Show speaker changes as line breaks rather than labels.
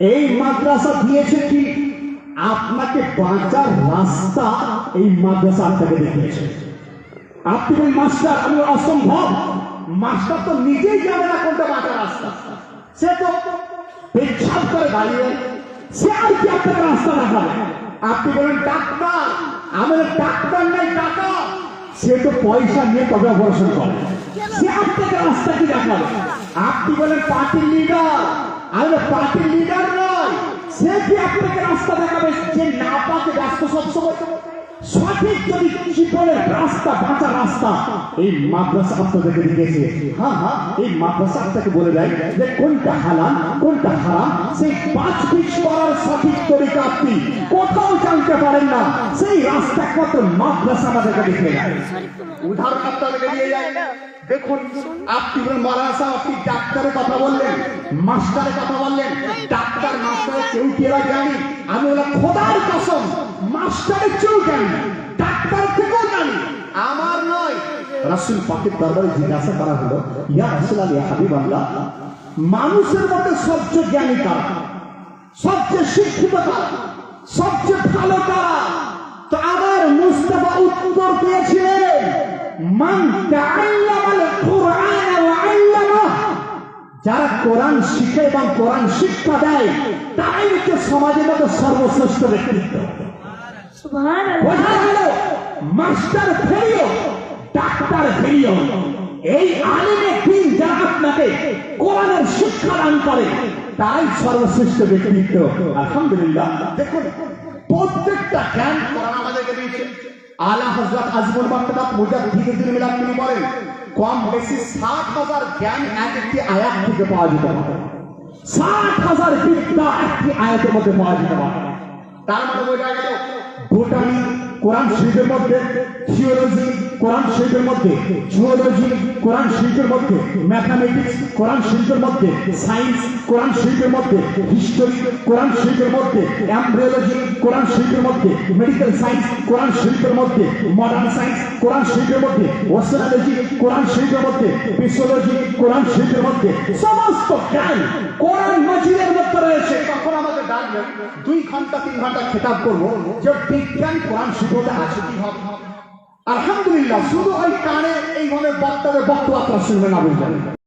এই মাদ্রাসা দিয়েছে কি? আপনাকে বাঁচার রাস্তা এই মাদ্রাসা আপনাকে দেখিয়েছে। আপনি বলেন, মাস্টার, আমি অসম্ভব। মাস্টার তো নিজেই জানে না কোনটা বাঁচার রাস্তা। সে তো পেছাব করে দাঁড়িয়ে সে আর কি আপনাকে রাস্তা দেখাবে? আপনি বলেন, ডাক্তার, আমাদের ডাক্তার নেই, টাকা। সে তো পয়সা নিয়ে তবে অপারেশন করে। সে আপনাকে রাস্তা কি দেখাবে? আপনি বলেন, পার্টির লিডার আমাদের পার্টির লিডার নয়। সে কি আপনাকে রাস্তা দেখাবে যে না পাকে ব্যস্ত সবসময় সঠিক যদি জীবনের রাস্তা, বাঁচা রাস্তা। এই মাদ্রাসা আপনাদেরকে দিয়েছে। হ্যাঁ হ্যাঁ এই মাদ্রাসা আপনাকে বলে দেয় যে, কোনটা হালাল, কোনটা হারাম? সেই পাঁচ পিস করার সঠিক তরিকা আপনি কোথাও জানতে পারেন না। সেই রাস্তা একমাত্র মাদ্রাসা আমাদেরকে দেখিয়ে দেয় উদাহরণ আপনাদেরকে দিয়ে যায় দেখুন, আপনি সাহেব, আপনি ডাক্তারের কথা বললেন, মাস্টারের কথা বললেন। ডাক্তার মাস্টারের কেউ কেরা জানি? আমি খোদার কসম মাস্টারের চেয়েও জানি ডাক্তার থেকেও জানি আমার নয়। রাসুল পাকের দরবারে জিজ্ঞাসা করা হলো ইয়া রাসুল আলী হাবিব আল্লাহ মানুষের মধ্যে সবচেয়ে জ্ঞানী কারা? সবচেয়ে শিক্ষিত কারা? সবচেয়ে ভালো কারা? তো আমার মুস্তাফা উত্তর দিয়েছিলেন মান তাআল্লামাল কুরআন যারা কোরআন শিখে এবং কোরআন শিক্ষা দেয় তারাই হচ্ছে সমাজের মতো সর্বশ্রেষ্ঠ ব্যক্তিত্ব। মাস্টার ফেরিও ডাক্তার ফেরিও। এই আলিমে দিন যারা আপনাকে কোরআনের শিক্ষা দান করে তাই সর্বশ্রেষ্ঠ ব্যক্তিত্ব। আলহামদুলিল্লাহ। দেখুন প্রত্যেকটা জ্ঞান কোরআন আমাদেরকে দিয়েছে। আলা হজরত আজমুল মাকতাব মুজাদ্দিদুল মিলাদ তিনি বলেন, কম বেশি ষাট হাজার জ্ঞান এক একটি আয়াত থেকে পাওয়া যেতে পারে। ষাট হাজার বিদ্যা একটি আয়াতের মধ্যে পাওয়া যেতে পারে। তার মানে বোঝা গেল বোটানি কোরআন শরীফের মধ্যে থিওলজি কোরআন শরীফের মধ্যে জুওলজি কোরআন শরীফের মধ্যে ম্যাথামেটিক্স কোরআন শরীফের মধ্যে সায়েন্স কোরআন শরীফের মধ্যে হিস্টোরি কোরআন শরীফের মধ্যে এমব্রিওলজি কোরআন শরীফের মধ্যে মেডিকেল সায়েন্স কোরআন শরীফের মধ্যে মডার্ন সায়েন্স কোরআন শরীফের মধ্যে ওসিওলজি কোরআন শরীফের মধ্যে ফিজিওলজি কোরআন শরীফের মধ্যে সমস্ত জ্ঞান কোরআন মজিদের মধ্যে রয়েছে তখন আমাদের ডাকবেন দুই ঘণ্টা তিন ঘণ্টা খেতাব করব যে বিজ্ঞান কোরআন শিখতে আছে কি হবে আলহামদুলিল্লাহ শুধু ওই কানে এইভাবে বক্তাদের বক্তব্য শুনবেন আবুল